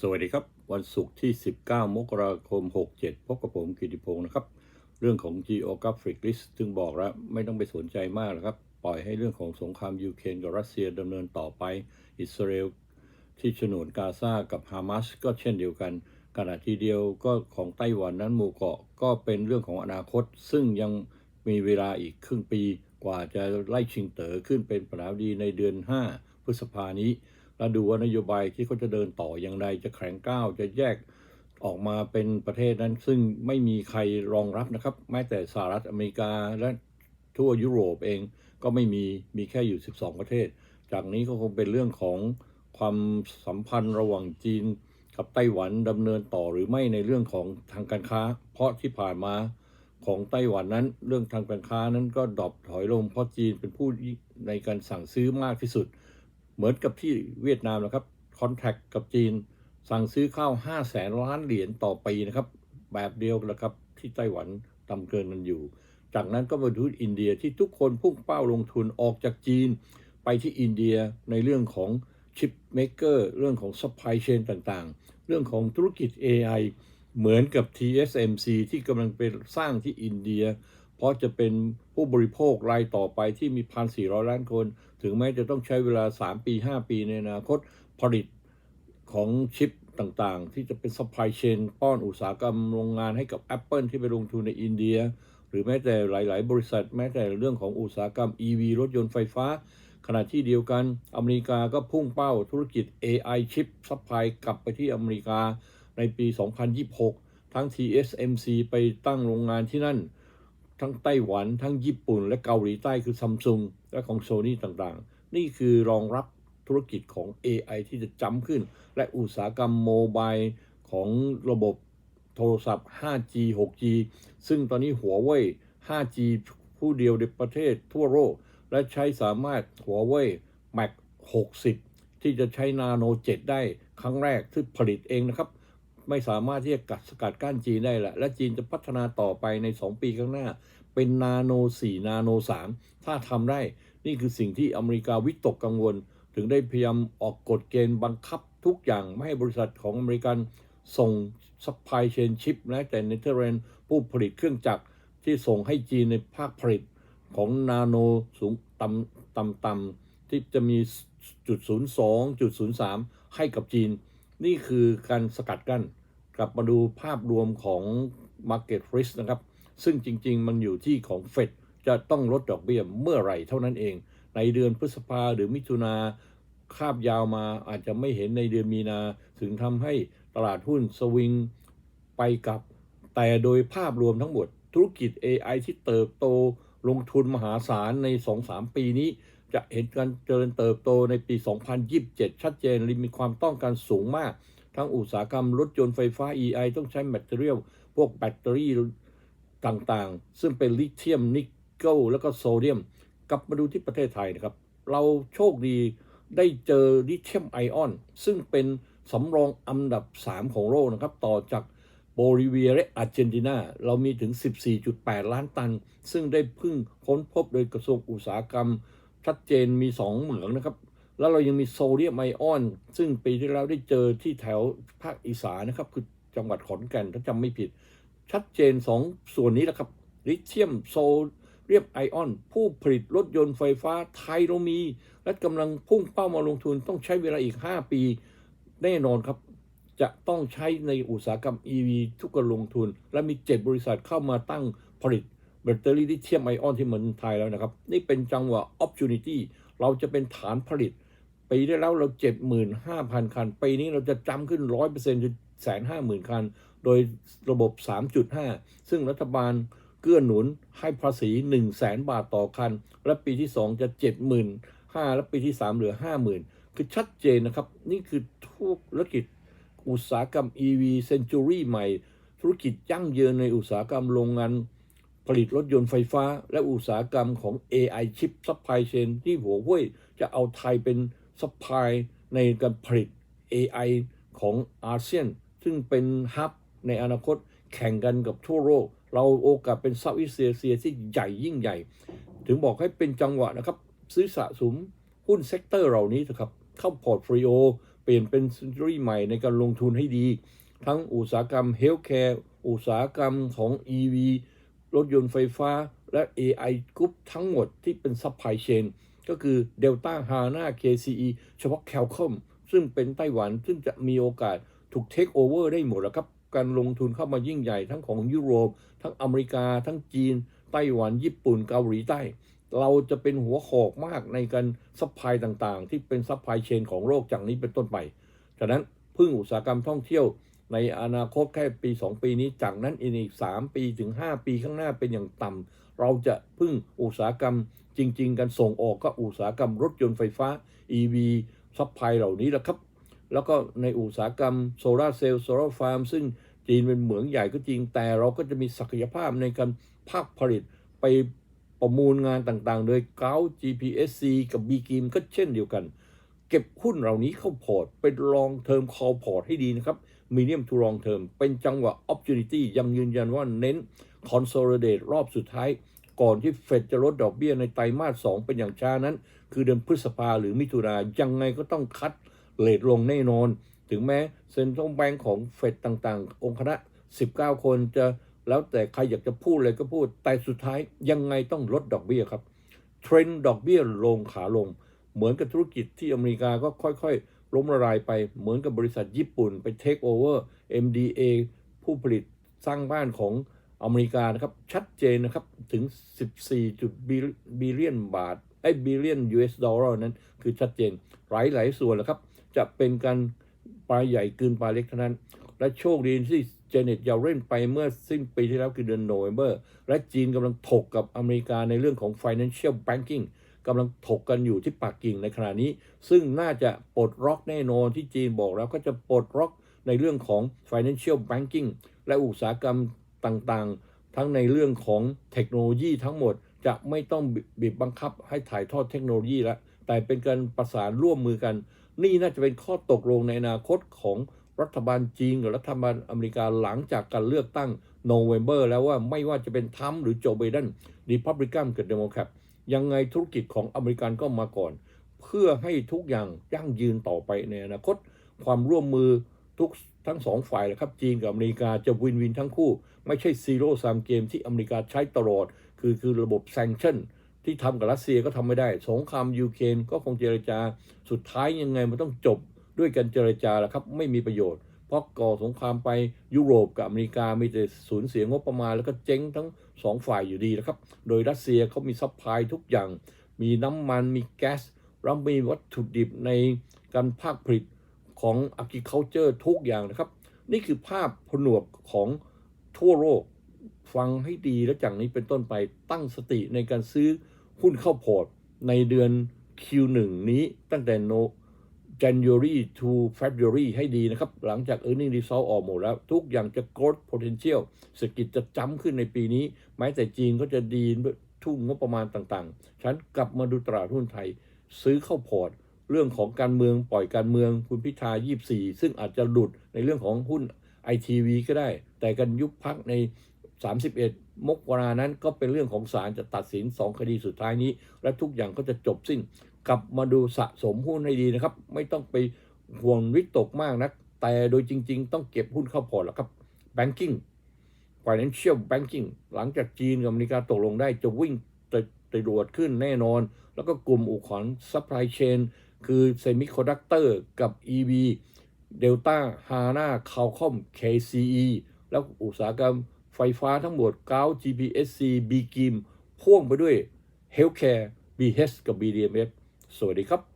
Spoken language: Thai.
สวัสดีครับ วันศุกร์ที่ 19 มกราคม 67 พบกับผมกิติพงศ์นะครับ เรื่องของ Geographic List จึงบอกแล้ว ไม่ต้องไปสนใจมากนะครับ ปล่อยให้เรื่องของสงครามยูเครนกับรัสเซียดำเนินต่อไป อิสราเอลที่ฉนวนกาซากับฮามาสก็เช่นเดียวกัน ขณะที่เดียวก็ของไต้หวันนั้นหมู่เกาะก็เป็นเรื่องของอนาคต ซึ่งยังมีเวลาอีกครึ่งปี กว่าจะไล่ชิงเต๋อขึ้นเป็นประธานาธิบดีในเดือน 5 พฤษภานี้ แล้วดูว่านโยบายที่เขาจะเดินต่ออย่างไรจะแข็งก้าวจะแยกออกมาเป็นประเทศนั้น ซึ่งไม่มีใครรองรับนะครับ แม้แต่สหรัฐอเมริกาและทั่วยุโรปเองก็ไม่มีมีแค่อยู่ 12 ประเทศ จากนี้ก็คงเป็นเรื่องของความสัมพันธ์ระหว่างจีนกับไต้หวันดำเนินต่อหรือไม่ในเรื่องของทางการค้า เพราะที่ผ่านมาของไต้หวันนั้น เรื่องทางการค้านั้นก็ดรอปถอยลงเพราะจีนเป็นผู้ในการสั่งซื้อมากที่สุด เหมือนกับที่เวียดนามนะครับคอนแทคกับจีน สั่งซื้อข้าว5แสนล้านเหรียญต่อปีนะครับ แบบเดียวกันแล้วครับที่ไต้หวันตำเกินกันอยู่ จากนั้นก็มาดูอินเดียที่ทุกคนพุ่งเป้าลงทุนออกจากจีน ไปที่อินเดียในเรื่องของชิปเมกเกอร์เรื่องของซัพพลายเชนต่างๆ เรื่องของธุรกิจ AI เหมือนกับ TSMC ที่กำลังเป็นสร้างที่อินเดีย เพราะจะเป็น ผู้บริโภครายต่อไปที่มี 1,400 ล้านคน ถึงแม้จะต้องใช้เวลา 3 ปี 5 ปีในอนาคตผลิตของชิปต่างๆ ที่จะเป็นซัพพลายเชนป้อนอุตสาหกรรมโรงงานให้กับ Apple ที่ไปลงทุนในอินเดีย หรือแม้แต่หลาย ๆ บริษัท แม้แต่เรื่องของอุตสาหกรรม EV รถยนต์ไฟฟ้า ขณะที่เดียวกัน อเมริกาก็พุ่งเป้าธุรกิจ AI ชิปซัพพลายกลับไปที่อเมริกาในปี 2026 ทั้ง TSMC ไปตั้งโรงงานที่นั่น ทั้งไต้หวันทั้งญี่ปุ่น และเกาหลีใต้คือซัมซุงและของโซนี่ต่างๆ นี่คือรองรับธุรกิจของ AI ที่จะจ้ำขึ้น และอุตสาหกรรมโมบายของระบบโทรศัพท์ 5G 6G ซึ่งตอนนี้หัวเว่ย 5G ผู้เดียวในประเทศทั่วโลก และใช้สามารถหัวเว่ย Mac 60 ที่จะใช้นาโน 7 ได้ครั้งแรกที่ผลิตเองนะครับ ไม่สามารถที่จะกัดสกัดกั้นจีนได้แหละและจีนจะพัฒนาต่อไปใน 2 ปีข้างหน้า เป็นนาโน 4 นาโน 3 ถ้าทำได้ นี่คือสิ่งที่อเมริกาวิตกกังวล ถึงได้พยายามออกกฎเกณฑ์บังคับทุกอย่าง ไม่ให้บริษัทของอเมริกันส่งซัพพลายเชนชิปและแต่เนเธอร์แลนด์ผู้ผลิตเครื่องจักรที่ส่งให้จีนในภาคผลิตของนาโนสูงต่ำต่ำต่ำที่จะมีจุดศูนย์สองจุดศูนย์สามให้กับจีน นี่คือการสกัดกั้น กลับมาดูภาพรวมของ Market Risk นะครับ ซึ่งจริง ๆ มันอยู่ที่ของเฟดจะต้องลดดอกเบี้ยเมื่อไหร่เท่านั้นเอง ในเดือนพฤษภาหรือมิถุนาคาบยาวมาอาจจะไม่เห็นในเดือนมีนา ถึงทำให้ตลาดหุ้นสวิงไปกับ แต่โดยภาพรวมทั้งหมด ธุรกิจ AI ที่เติบโต ลงทุนมหาศาลใน 2-3 ปีนี้ จะเห็นการเจริญเติบโตในปี 2027 ชัดเจนมีความต้องการสูงมาก ทั้งอุตสาหกรรมรถยนต์ไฟฟ้า EI ต้องใช้แมทเทอเรียลพวกแบตเตอรี่ต่างๆ ซึ่งเป็นลิเธียมนิกเกิลแล้วก็โซเดียม กลับมาดูที่ประเทศไทยนะครับ เราโชคดีได้เจอลิเธียมไอออน ซึ่งเป็นสำรองอันดับ 3 ของโลกนะครับ ต่อจาก โบลิเวียและอาร์เจนตินา เรามีถึง 14.8 ล้านตัน ซึ่งได้พึ่งค้นพบโดยกระทรวงอุตสาหกรรม ชัดเจนมี 2 เหมืองนะครับ แล้วเรายังมีโซเดียมไอออน ซึ่งปีที่แล้วได้เจอที่แถวภาคอีสานนะครับ คือจังหวัดขอนแก่นถ้าจำไม่ผิด ชัดเจน 2 ส่วนนี้แหละครับลิเธียมโซเดียมไอออน ผู้ผลิตรถยนต์ไฟฟ้าไทยเรามี และกำลังพุ่งเป้ามาลงทุนต้องใช้เวลาอีก 5 ปี แน่นอนครับ จะต้องใช้ในอุตสาหกรรม EV ทุกการลงทุน และมี 7 บริษัทเข้ามาตั้งผลิตแบตเตอรี่ลิเธียมไอออนที่เมืองไทยแล้วนะครับ นี่เป็นจังหวะ opportunity เราจะเป็นฐานผลิต ปีที่แล้วเรา 75,000 คัน ปีนี้เราจะจำขึ้น 100%คือแสนห้าหมื่นคัน โดยระบบ 3.5 ซึ่งรัฐบาลเกื้อหนุนให้ภาษี 1 0 0 0 0แสนบาทต่อคัน และปีที่ 2 จะ 75,000 และปีที่ 3 เหลือ 50,000 คือชัดเจนนะครับ นี่คือธุรกิจ อุตสาหกรรม EV Century ใหม่ ธุรกิจยั่งยืนในอุตสาหกรรมโรงงาน ผลิตรถยนต์ไฟฟ้า และอุตสาหกรรมของ AI chip supply chain ที่หัวเว่ยจะเอาไทยเป็นซัพพลายในการผลิต AI ของอาเซียน ซึ่งเป็นฮับในอนาคตแข่งกันกับทั่วโลก เราโอกาสเป็นเซาท์อีสเอเชียที่ใหญ่ยิ่งใหญ่ ถึงบอกให้เป็นจังหวะนะครับ ซื้อสะสมหุ้นเซกเตอร์เหล่านี้เถอะครับ เข้าพอร์ตฟลิโอ เปลี่ยนเป็น century ใหม่ในการลงทุนให้ดี ทั้งอุตสาหกรรม healthcare อุตสาหกรรมของ EV รถยนต์ไฟฟ้าและ AI Group ทั้งหมดที่เป็น supply chain ก็คือ Delta HANA KCE เฉพาะ Qualcomm ซึ่งเป็นไต้หวัน ซึ่งจะมีโอกาสถูก take over ได้หมดแล้วครับ การลงทุนเข้ามายิ่งใหญ่ทั้งของยุโรป ทั้งอเมริกา ทั้งจีน ไต้หวัน ญี่ปุ่น เกาหลีใต้ เราจะเป็นหัวหอกมากในการซัพพลายต่างๆ ที่เป็นซัพพลายเชนของโลกจากนี้เป็นต้นไป ฉะนั้นพึ่งอุตสาหกรรมท่องเที่ยวในอนาคตแค่ปี 2 ปีนี้ จากนั้นอีก 3 ปีถึง 5 ปีข้างหน้าเป็นอย่างต่ำเราจะพึ่งอุตสาหกรรมจริง ๆ กันส่งออกก็อุตสาหกรรมรถยนต์ไฟฟ้า EV ซัพพลายเหล่านี้แหละครับ แล้วก็ในอุตสาหกรรมโซลาเซลล์โซลาฟาร์มซึ่งจีนเป็นเหมืองใหญ่ก็จริงแต่เราก็จะมีศักยภาพในการภาคผลิตไป ประมูลงานต่างๆ โดยเกา GPSC กับ b ีกิมก็เช่นเดียวกัน เก็บหุ้นเหล่านี้เข้าพอร์ต เป็น long term call port ให้ดีนะครับ medium to long term เป็นจังหวะ opportunity ยังยืนยันว่าเน้น consolidate รอบสุดท้ายก่อนที่เฟดจะลดดอกเบี้ยในไตรมาส 2 เป็นอย่างช้านั้น คือเดือนพฤษภาหรือมิถุนายังไงก็ต้องคัดเลทลงแน่นอน ถึงแม้เซ็นทรัลแบงก์ของเฟดต่างๆ องค์คณะ 19 คนจะ แล้วแต่ใครอยากจะพูดเลยก็พูด แต่สุดท้ายยังไงต้องลดดอกเบี้ยครับ เทรนด์ดอกเบี้ยลงขาลง เหมือนกับธุรกิจที่อเมริกาก็ค่อยๆ ล้มละลายไป เหมือนกับบริษัทญี่ปุ่นไปเทคโอเวอร์ MDA ผู้ผลิตสร้างบ้านของอเมริกานะครับ ชัดเจนนะครับ ถึง 14จุดบิลเลียนบาทไอ้บิลเลียน US ดอลลาร์นั้น คือชัดเจนหลายหลายๆส่วนแหละครับ จะเป็นการปลาใหญ่กืนปลาเล็กเท่านั้น และโชคดีที่ เจเน็ตยาวเร่นไปเมื่อสิ้นปีที่แล้วคือเดือนโนเวม ber และจีนกำลังถกกับอเมริกาในเรื่องของ financial banking กำลังถกกันอยู่ที่ปักกิ่งในขณะนี้ ซึ่งน่าจะปลดล็อกแน่นอนที่จีนบอกแล้วก็จะปลดล็อกในเรื่องของ financial banking และอุตสาหกรรมต่างๆ ทั้งในเรื่องของเทคโนโลยีทั้งหมดจะไม่ต้องบีบบังคับให้ถ่ายทอดเทคโนโลยีแล้วแต่เป็นการประสานร่วมมือกัน นี่น่าจะเป็นข้อตกลงในอนาคตของ รัฐบาลจีนกับรัฐบาลอเมริกาหลังจากการเลือกตั้งโนเวม ber แล้วว่าไม่ว่าจะเป็นทรัมหรือโจไบเดนรีพับลิกันกับเดโมแครตยังไงธุรกิจของอเมริกันก็มาก่อน เพื่อให้ทุกอย่างยั่งยืนต่อไปในอนาคต ความร่วมมือทุกทั้งสองฝ่ายแหละครับจีนกับอเมริกาจะวินวินทั้งคู่ ไม่ใช่ซีโร่สามเกมที่อเมริกาใช้ตลอด คือคือระบบแซงชั่นที่ทำกับรัสเซียก็ทำไม่ได้ สงครามยูเครนก็คงเจรจา สุดท้ายยังไงมันต้องจบ ด้วยการเจรจาแหละครับไม่มีประโยชน์ เพราะก่อสงครามไปยุโรปกับอเมริกามีแต่สูญเสียงบประมาณ แล้วก็เจ๊งทั้งสองฝ่ายอยู่ดีนะครับ โดยรัสเซียเขามีซัพพลายทุกอย่าง มีน้ำมันมีแก๊สแล้วมีวัตถุดิบในการภาคผลิตของ agriculture ทุกอย่างนะครับ นี่คือภาพผนวกของทั่วโลกฟังให้ดีแล้วจากนี้เป็นต้นไปตั้งสติในการซื้อหุ้นเข้าพอร์ตในเดือน Q1 นี้ตั้งแต่โน January to February ให้ดีนะครับ หลังจาก earning result ออกหมดแล้ว ทุกอย่างจะ growth potential เศรษฐกิจจะจ้ำขึ้นในปีนี้ แม้แต่จีนก็จะดีทุ่งงบประมาณต่างๆ ฉันกลับมาดูตลาดหุ้นไทย ซื้อเข้าพอร์ต เรื่องของการเมืองปล่อยการเมืองคุณพิธา 24 ซึ่งอาจจะหลุดในเรื่องของหุ้น ITV ก็ได้ แต่การยุบพักใน 31 มกรานั้นก็เป็นเรื่องของศาลจะตัดสิน 2 คดีสุดท้ายนี้ และทุกอย่างก็จะจบสิ้น กลับมาดูสะสมหุ้นให้ดีนะครับ ไม่ต้องไปห่วงวิตกมากนัก แต่โดยจริง ๆ ต้องเก็บหุ้นเข้าพอร์ตแล้วครับ banking financial banking หลังจากจีนกับอเมริกาตกลงได้จะวิ่งตรวจขึ้นแน่นอน แล้วก็กลุ่มอุปกรณ์ supply chain คือ semiconductor กับ EV Delta HANA Qualcomm KCE แล้วอุตสาหกรรม ไฟฟ้าทั้งหมด9 GPSC B กิมพ่วงไปด้วย Healthcare BH กับ BDMF สวัสดีครับ